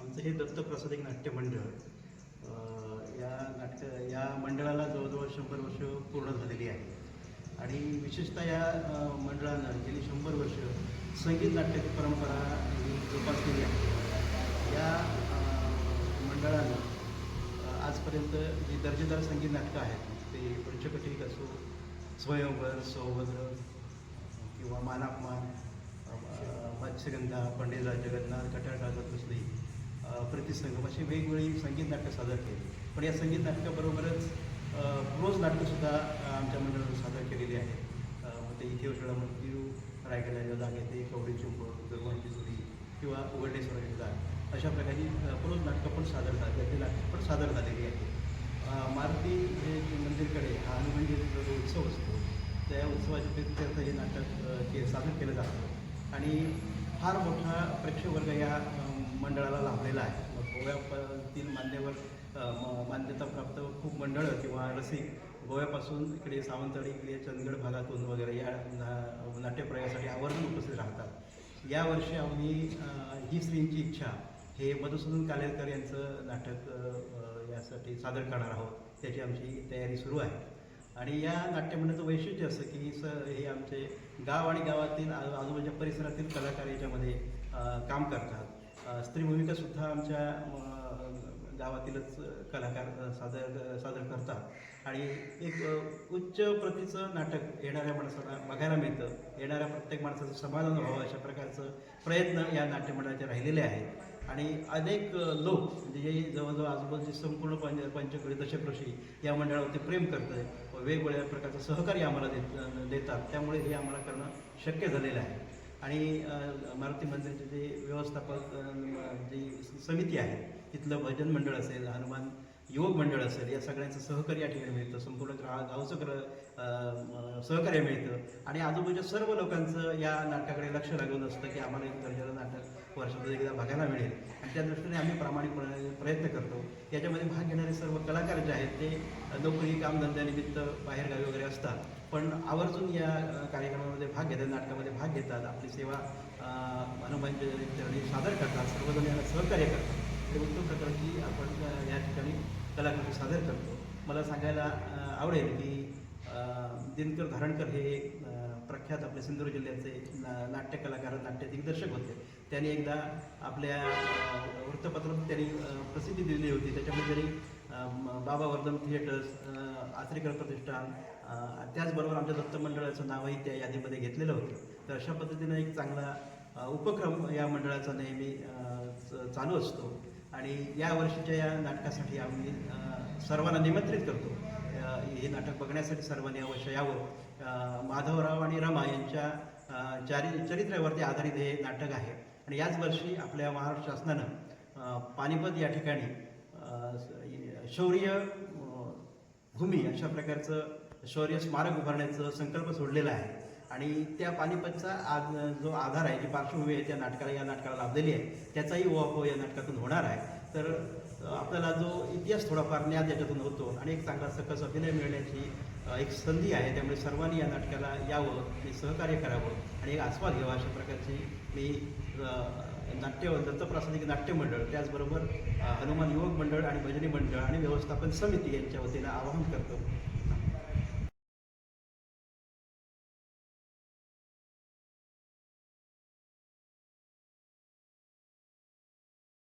आमचं हे दत्तप्रसाद एक नाट्य मंडळ या नाटक या मंडळाला जवळजवळ शंभर वर्ष पूर्ण झालेली आहे. आणि विशेषतः या मंडळानं गेली शंभर वर्ष संगीत नाट्याची परंपरा जोपासलेली आहे. या मंडळानं आजपर्यंत जी दर्जेदार संगीत नाटकं आहेत ते पंचकटिक असो स्वयंवर सौभद्र किंवा मानापमान मत्स्यगंधा पंडितराज जगन्नाथ कटाळ कागद प्रतिसंगम अशी वेगवेगळी संगीत नाटकं सादर केली. पण या संगीत नाटकाबरोबरच प्रोज नाटकंसुद्धा आमच्या मंडळानं सादर केलेली आहेत. मग ते इथे उठला मृत्यू रायगडाच्या जागे ते कवडी चुंब दुर्वांची चुरी किंवा उघडलेश्वराची जाग अशा प्रकारची अं, प्रोज नाटकं पण सादर झाली त्याची नाटकं पण सादर झालेली आहेत. मारुती हे मंदिरकडे हा हनुमान जो उत्सव असतो त्या उत्सवाच्या प्रित्यर्थ हे नाटक के सादर केलं जातं. आणि फार मोठा प्रेक्षकवर्ग या मंडळाला लाभलेला आहे. गोव्यातील मान्यवर म- मान्यताप्राप्त खूप मंडळं किंवा रसिक गोव्यापासून इकडे सावंतवाडी इकडे चंदगड भागातून वगैरे या ना- नाट्यप्रयोगासाठी आवर्जून उपस्थित राहतात. यावर्षी आम्ही ही स्त्रींची इच्छा हे मधुसूदन कालेलकर यांचं नाटक यासाठी सादर करणार आहोत. त्याची आमची तयारी सुरू आहे. आणि या नाट्यमंडळाचं वैशिष्ट्य असं की स हे आमचे गाव आणि गावातील आजूबाजूच्या परिसरातील कलाकार याच्यामध्ये काम करतात. अं, स्त्री भूमिकासुद्धा आमच्या गावातीलच कलाकार सादर सादर करतात. आणि एक उच्च प्रतीचं नाटक येणाऱ्या माणसाला बघायला मिळतं. येणाऱ्या प्रत्येक माणसाचं समाधान व्हावं अशा प्रकारचं प्रयत्न या नाट्यमंडळाचे राहिलेले आहेत. आणि अनेक लोक म्हणजे जवळजवळ आजूबाजूचे संपूर्ण पंच पंचकुळी दशप्रशी या मंडळावरती प्रेम करतंय. वेगवेगळ्या प्रकारचं सहकार्य आम्हाला देत देतात. त्यामुळे हे आम्हाला करणं शक्य झालेलं आहे. आणि मारुती मंदिरचे जे व्यवस्थापक जी समिती आहे तिथलं भजन मंडळ असेल हनुमान युवक मंडळ असेल या सगळ्यांचं सहकार्य या ठिकाणी मिळतं. संपूर्ण ग्रा गावचं ग्र सहकार्य मिळतं. आणि आजूबाजूच्या सर्व लोकांचं या नाटकाकडे लक्ष लागून असतं की आम्हाला एक दर्जाचं नाटक वर्षातून एकदा बघायला मिळेल. आणि त्या दृष्टीने आम्ही प्रामाणिकपणे प्रयत्न करतो. याच्यामध्ये भाग घेणारे सर्व कलाकार जे आहेत ते नोकरी कामधंद्यानिमित्त बाहेरगावी वगैरे असतात. पण आवर्जून या कार्यक्रमामध्ये भाग घेतात नाटकामध्ये भाग घेतात. आपली सेवा अ, हनुमानच्या चरणी सादर करतात. सर्वजण याला सहकार्य करतात. ते उत्तम प्रकारची आपण या ठिकाणी कलाकृती सादर करतो? मला सांगायला आवडेल की दिनकर धारणकर हे प्रख्यात आपले सिंधुदुर्ग जिल्ह्याचे ना- नाट्य कलाकार नाट्य दिग्दर्शक होते. त्यांनी एकदा आपल्या वृत्तपत्रात त्यांनी प्रसिद्धी दिली होती. त्याच्यामध्ये त्यांनी बाबा वर्धन थिएटर्स आचरेकर प्रतिष्ठान त्याचबरोबर आमच्या दत्त मंडळाचं नावही त्या यादीमध्ये घेतलेलं होतं. तर अशा पद्धतीनं एक चांगला उपक्रम या मंडळाचा नेहमी च- चालू असतो. आणि या वर्षीच्या या नाटकासाठी आम्ही सर्वांना निमंत्रित करतो. हे नाटक बघण्यासाठी सर्वांनी अवश्य यावं. माधवराव आणि रमा यांच्या चारी चारि चरित्रावरती आधारित हे नाटक आहे. आणि याच वर्षी आपल्या महाराष्ट्र शासनानं पानिपत या ठिकाणी शौर्य भूमी अशा प्रकारचं शौर्य स्मारक उभारण्याचं संकल्प सोडलेला आहे. आणि त्या पानिपतचा आज जो आधार आहे जी पार्श्वभूमी आहे त्या नाटकाला या नाटकाला लाभलेली आहे. त्याचाही उहापोह या नाटकातून होणार आहे. तर आपल्याला जो इतिहास थोडाफार ज्ञान याच्यातून होतो आणि एक चांगला सकस अभिनय मिळण्याची एक संधी आहे. त्यामुळे सर्वांनी या नाटकाला यावं आणि सहकार्य करावं आणि एक आस्वाद घ्यावा अशा प्रकारची मी नाट्य दत्तप्रासादिक नाट्य मंडळ त्याचबरोबर हनुमान युवक मंडळ आणि भजनी मंडळ आणि व्यवस्थापन समिती यांच्या वतीनं आवाहन करतो.